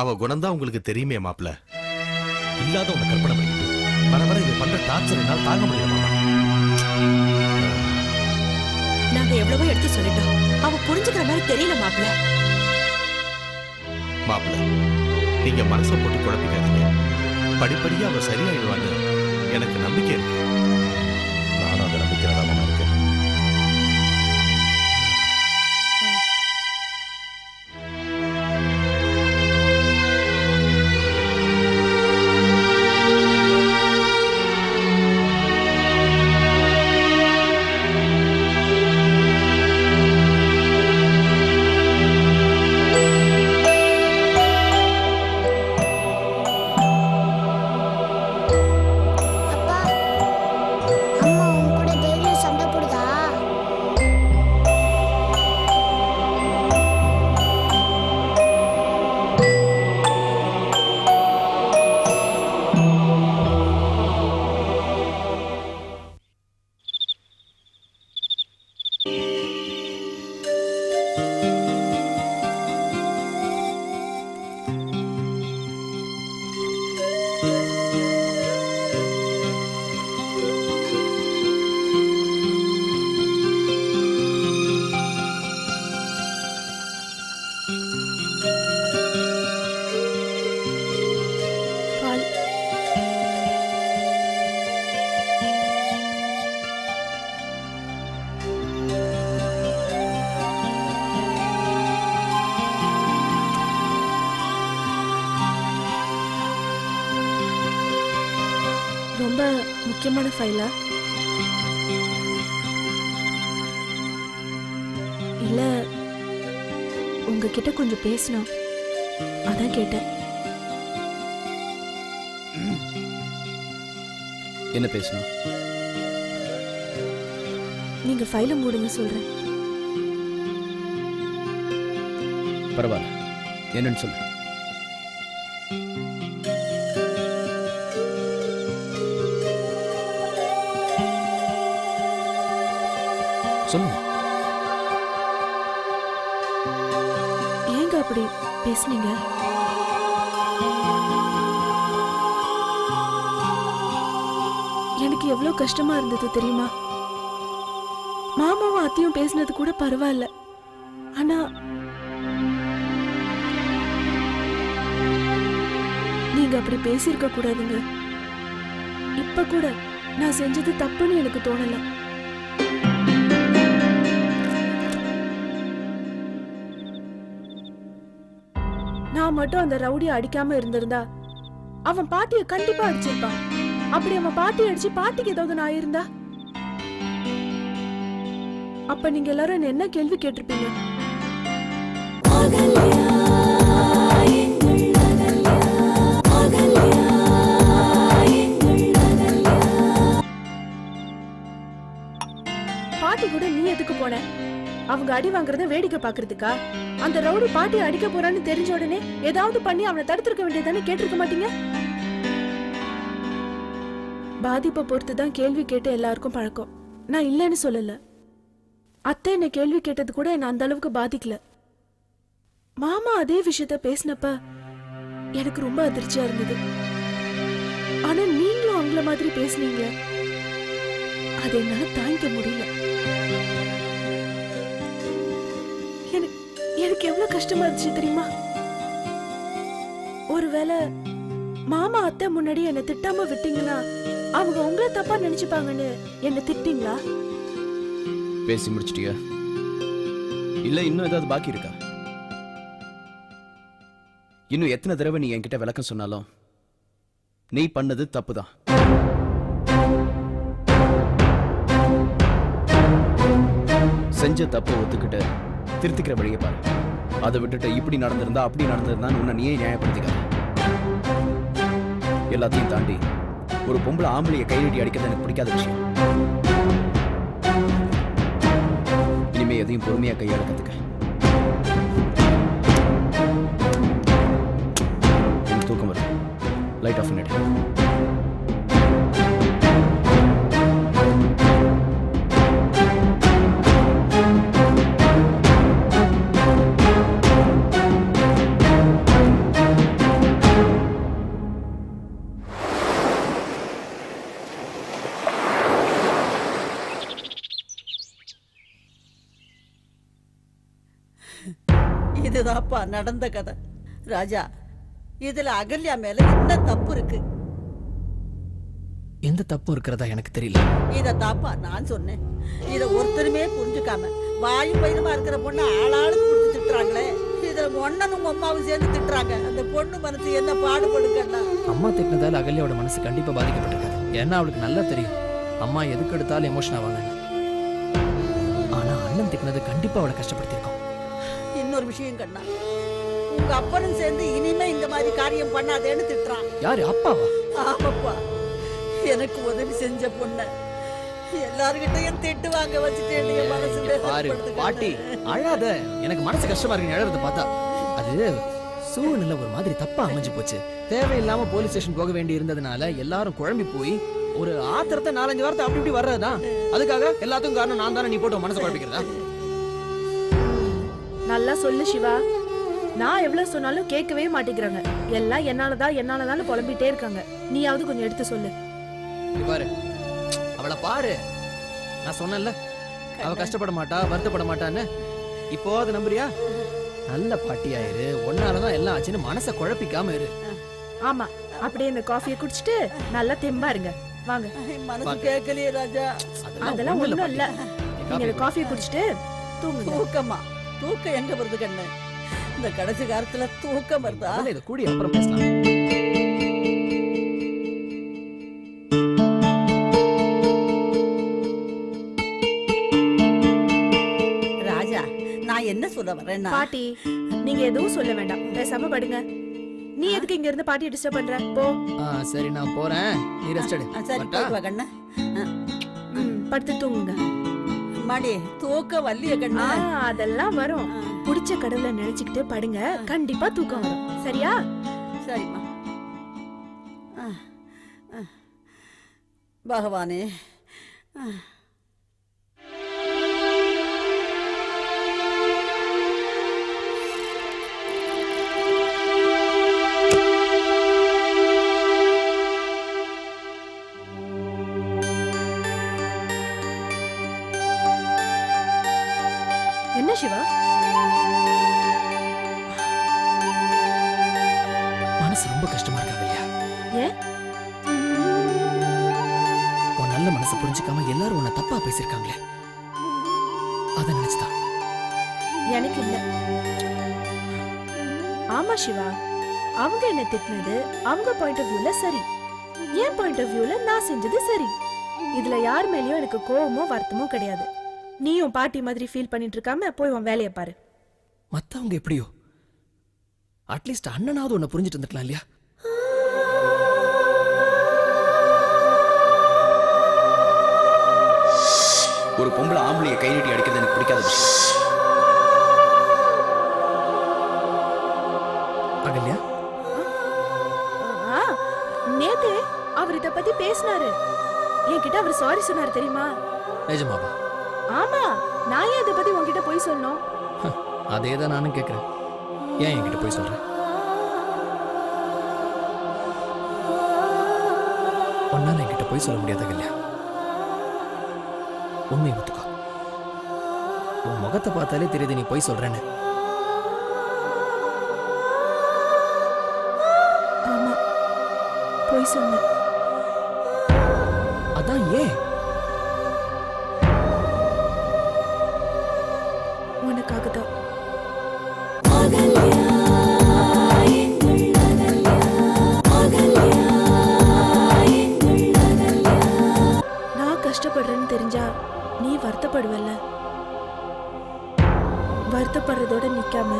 அவ குணம்தான் உங்களுக்கு தெரியுமே மாப்ள இல்லாத உன்னை கற்பனை பண்ணி வர வர இது பண்ற டார்ச்சர் என்னால் தாங்க முடியல நாங்க எவ்வளவோ எடுத்து சொல்லிட்டோம். அவ புரிஞ்சுக்கிற மாதிரி தெரியல மாப்பிள மாப்ள நீங்க மனசை போட்டு குழப்பிக்காதீங்க. படிப்படியா அவ சரியாயிடுவான்னு எனக்கு நம்பிக்கை இருக்கு. முக்கியமான ஃபைலா இல்ல உங்ககிட்ட கொஞ்சம் பேசணும். அதான் கேட்டேன். என்ன பேசணும்? நீங்க ஃபைலை மூடுங்க சொல்றேன். பரவாயில்ல. என்னன்னு சொல்லு. பேசுனீங்க. எனக்கு எவ்வளவு கஷ்டமா இருந்தது தெரியுமா? மாமாவும் அத்தையும் பேசினது கூட பரவாயில்ல. ஆனா நீங்க அப்படி பேசியிருக்க கூடாதுங்க. இப்ப கூட நான் செஞ்சது தப்புன்னு எனக்கு தோணல. மட்டும் அந்த ரவுடியை அடிக்காம இருந்திருந்தா அவன் பாட்டிய கண்டிப்பா அடிச்சிருப்பான். அப்படி அவன் பாட்டி அடிச்சு பாட்டிக்கு ஏதாவது நான் இருந்தா அப்ப நீங்க எல்லாரும் என்ன கேள்வி கேட்டிருப்பீங்க? பாட்டி கூட நீ எதுக்கு போன? அவங்க அடி வாங்குறத வேடிக்கை பாக்குறதுக்கா அந்த ரவுடி பாட்டி அடிக்க போறான்னு தெரிஞ்ச உடனே ஏதாவது பண்ணி அவனை தடுத்திருக்க வேண்டியதானே கேட்டிருக்க மாட்டீங்க? பாதிப்பை பொறுத்து தான் கேள்வி கேட்டு எல்லாருக்கும் பழக்கம். நான் இல்லைன்னு சொல்லல. அத்தை என்ன கேள்வி கேட்டது கூட என்ன அந்த அளவுக்கு பாதிக்கல. மாமா அதே விஷயத்த பேசினப்ப எனக்கு ரொம்ப அதிர்ச்சியா இருந்தது. ஆனா நீங்களும் அவங்கள மாதிரி பேசுனீங்க. அதை என்னால தாங்கிக்க முடியல. எனக்கு எவ்வளவு கஷ்டமா இருந்துச்சு தெரியுமா? ஒருவேளை மாமா அத்தை முன்னாடி என்ன திட்டாம விட்டீங்கன்னா அவங்க உங்களை தப்பா நினைச்சுப்பாங்கன்னு என்ன திட்டிங்களா? பேசி முடிச்சிட்டியா? இல்ல இன்னும் ஏதாவது பாக்கி இருக்கா? இன்னும் எத்தனை தடவை நீ என்கிட்ட விளக்கம் சொன்னாலும் நீ பண்ணது தப்புதான். செஞ்ச தப்பை ஒத்துக்கிட்டு திருத்திக்கிற வழியை பாரு. அதை விட்டுட்டு இப்படி நடந்திருந்தா அப்படி நடந்திருந்தான்னு உன்னை நீயே நியாயப்படுத்திக்காத. எல்லாத்தையும் தாண்டி ஒரு பொம்பளை ஆம்பளைய கை அடிக்கிறது எனக்கு பிடிக்காத விஷயம். இனிமே எதையும் பொறுமையா கையாள கத்துக்க. இதுதான்ப்பா நடந்த கதை. ராஜா இதுல அகல்யா மேல என்ன தப்பு இருக்கு? எந்த தப்பும் இருக்கிறதா எனக்கு தெரியல. இத தாப்பா நான் சொன்னேன். இத ஒருத்தருமே புரிஞ்சுக்காம வாயு பயிரமா இருக்கிற பொண்ணு ஆளாளுக்கு பிடிச்சி திட்டுறாங்களே. இதுல ஒன்னனும் அம்மாவும் சேர்ந்து திட்டுறாங்க. அந்த பொண்ணு மனசு என்ன பாடுபடுக்கன்னா அம்மா திட்டினதால அகல்யாவோட மனசு கண்டிப்பா பாதிக்கப்பட்டிருக்காது. ஏன்னா அவளுக்கு நல்லா தெரியும். அம்மா எதுக்கு எடுத்தாலும் எமோஷன் ஆவாங்க. ஆனா அண்ணன் திட்டினது கண்டிப்பா அவளை கஷ்டப்படுத்திருக்கோம் இன்னொரு விஷயம் கண்ணா. உங்க அப்பனும் சேர்ந்து இனிமே இந்த மாதிரி காரியம் பண்ணாதேன்னு திட்டுறான். யாரு அப்பாவா? ஆமாப்பா. எனக்கு உதவி செஞ்ச பொண்ண எல்லார்கிட்டயும் திட்டு வாங்க வச்சுட்டேன் என் மனசு பாரு பாட்டி. அழாத. எனக்கு மனசு கஷ்டமா இருக்கு அழறத பார்த்தா. அது சூழ்நிலை ஒரு மாதிரி தப்பா அமைஞ்சு போச்சு. தேவையில்லாம போலீஸ் ஸ்டேஷன் போக வேண்டி இருந்ததுனால எல்லாரும் குழம்பி போய் ஒரு ஆத்திரத்தை நாலஞ்சு வாரத்தை அப்படி இப்படி வர்றதுதான். அதுக்காக எல்லாத்துக்கும் காரணம் நான் தானே நீ போட்டு மனசை குழப்பிக்கிறதா? நல்லா சொல்லு சிவா. நான் எவ்வளவு சொன்னாலும் கேட்கவே மாட்டேங்கிறாங்க. எல்லாம் என்னாலதான் என்னாலதான் புலம்பிட்டே இருக்காங்க. நீயாவது கொஞ்சம் எடுத்து சொல்லு. பாரு. அவளை பாரு. நான் சொன்னேன்ல. அவ கஷ்டப்பட மாட்டா வருத்தப்பட மாட்டான்னு. இப்போ அது நம்புறியா? நல்ல பாட்டியாயிரு ஒன்னாலதான் எல்லாம் ஆச்சுன்னு மனசை குழப்பிக்காம இரு. ஆமா. அப்படியே இந்த காஃபியை குடிச்சிட்டு நல்லா தெம்பா இருங்க. வாங்க. மனசு கேட்கலையே ராஜா. அதெல்லாம் ஒண்ணும் இல்ல. நீங்க இந்த காஃபியை குடிச்சிட்டு தூங்குங்க. தூக்கமா? தூக்கம் எங்க வருது கண்ணு? இந்த கடைசி காலத்துல தூக்கம் வருதா? இதை கூடி அப்புறம் பேசலாம். ராஜா நான் என்ன சொல்ல வரேன்னா பாட்டி நீங்க எதுவும் சொல்ல வேண்டாம். பேசாம படுங்க. நீ எதுக்கு இங்க இருந்து பாட்டியை டிஸ்டர்ப் பண்ற? போ. ஆ, சரி நான் போறேன். நீ ரெஸ்ட் எடு. சரி? போயிட்டு வா கண்ணு. படுத்து தூங்குங்க. மாடி தூக்கம் வல்லிய கண்ணு. அதெல்லாம் வரும். புடிச்ச கடவுளை நினைச்சுக்கிட்டு படுங்க. கண்டிப்பா தூக்கம் வரும். சரியா? சரிம்மா. ஆ, ஆ. பகவானே சிவா. மனசு ரொம்ப கஷ்டமா இருக்காங்க இல்லையா ஏன் உன் நல்ல மனசை புரிஞ்சுக்காம எல்லாரும் உன்னை தப்பா பேசியிருக்காங்களே. அதை நினைச்சுதான் எனக்கு இல்ல. ஆமா சிவா அவங்க என்ன திட்டினது அவங்க பாயிண்ட் ஆஃப் வியூல சரி. என் பாயிண்ட் ஆஃப் வியூல நான் செஞ்சது சரி. இதுல யார் மேலயும் எனக்கு கோவமோ வருத்தமோ கிடையாது. நீயும் பாட்டி மாதிரி ஃபீல் பண்ணிட்டு இருக்காம போய் உன் வேலையை பாரு. மத்தவங்க எப்படியோ? அட்லீஸ்ட் அண்ணனாவது உன்னை புரிஞ்சுட்டு இருந்திருக்கலாம் இல்லையா? ஒரு பொம்பளை ஆம்பளைய கை நீட்டி அடிக்கிறது எனக்கு பிடிக்காத விஷயம். அகல்யா? ஆ, நேத்து அவர் இத பத்தி பேசினாரு. என்கிட்ட அவர் சாரி சொன்னாரு தெரியுமா? நிஜமாவா? ஆமா நான் ஏன் இத பத்தி உன்கிட்ட போய் சொல்லணும்? அதே தான் நானும் கேட்கிறேன் ஏன் என்கிட்ட போய் சொல்ற? உன்னால என்கிட்ட போய் சொல்ல முடியாத அகல்யா உண்மையை ஒத்துக்கோ. உன் முகத்தை பார்த்தாலே தெரியுது நீ போய் சொல்றேன்னு. ஆமா போய் சொன்னேன் அதான் ஏன்? கஷ்டப்படுறேன்னு தெரிஞ்சா நீ வருத்தப்படுவல்ல? வருத்தப்படுறதோட நிக்காம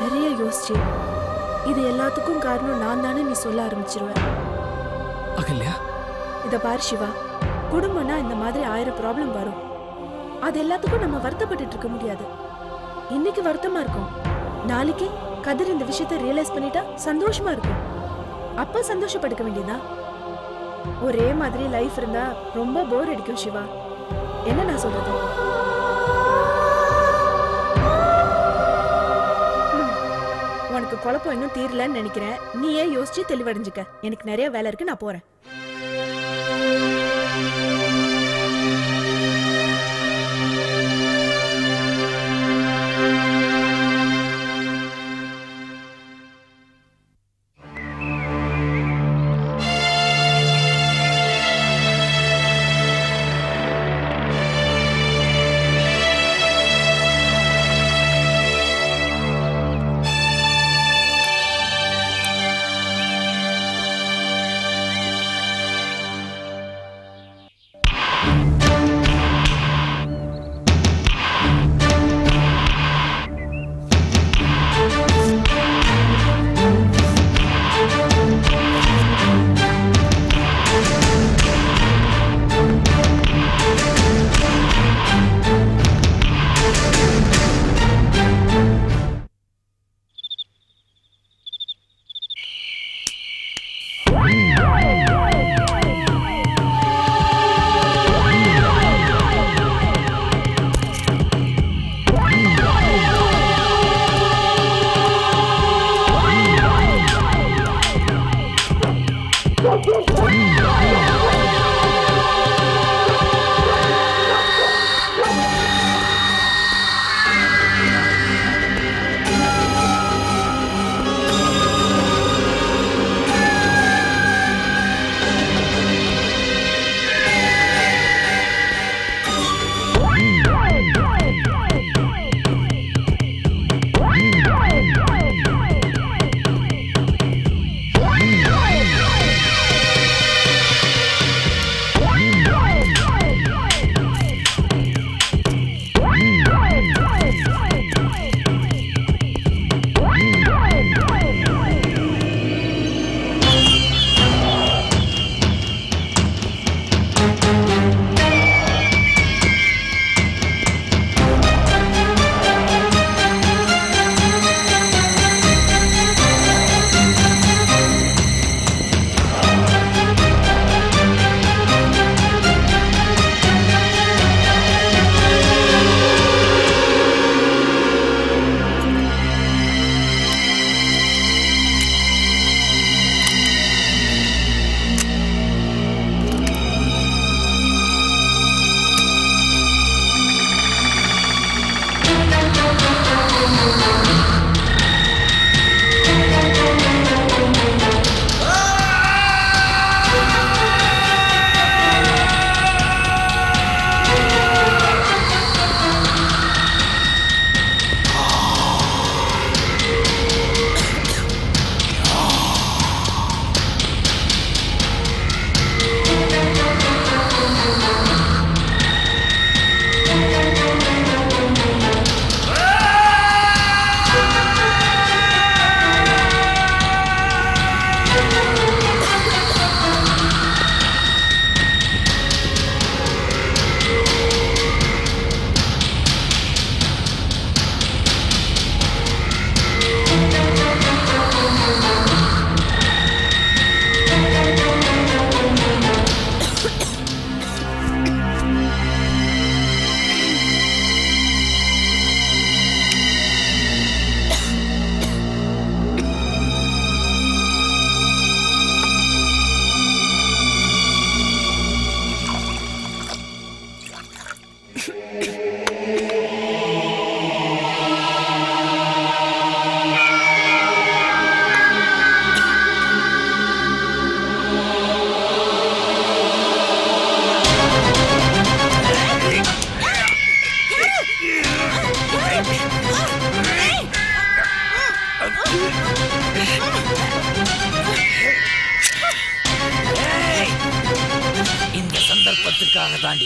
நிறைய யோசிச்சு. இது எல்லாத்துக்கும் காரணம் நான் தானே நீ சொல்ல ஆரம்பிச்சிருவ. அகல்யா? இத பாரு சிவா. குடும்பம்னா இந்த மாதிரி ஆயிரம் ப்ராப்ளம் வரும். அது எல்லாத்துக்கும் நம்ம வருத்தப்பட்டுட்டு இருக்க முடியாது. இன்னைக்கு வருத்தமா இருக்கும். நாளைக்கு கதிர் இந்த விஷயத்தை ரியலைஸ் பண்ணிட்டா சந்தோஷமா இருக்கும். அப்ப சந்தோஷப்பட்டுக்க வேண்டியதா ஒரே மாதிரி லைஃப் இருந்தா ரொம்ப போர் அடிக்கும் சிவா. என்ன நான் சொல்றது? உனக்கு குழப்பம் இன்னும் தீரலன்னு நினைக்கிறேன். நீயே யோசிச்சு தெளிவடைஞ்சுக்க? எனக்கு நிறைய வேலை இருக்கு நான் போறேன்.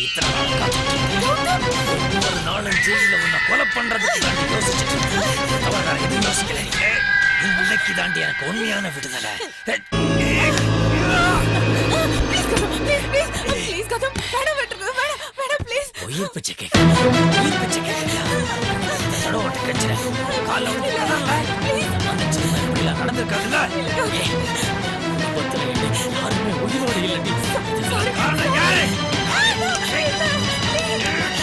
இத்தனை நாள் நாளும் ஜெயில உன்னை கொலை பண்றதுக்கு தாண்டி யோசிச்சுட்டு எதுவும் யோசிக்கல தாண்டி எனக்கு உண்மையான விடுதலை உயிர் பிச்சை கேட்க உயிர் பிச்சை கேட்கறியா தடவை நடந்திருக்காதுல்ல இல்லை யாருமே உயிரோடு இல்லை காரணம் யாரு Yeah!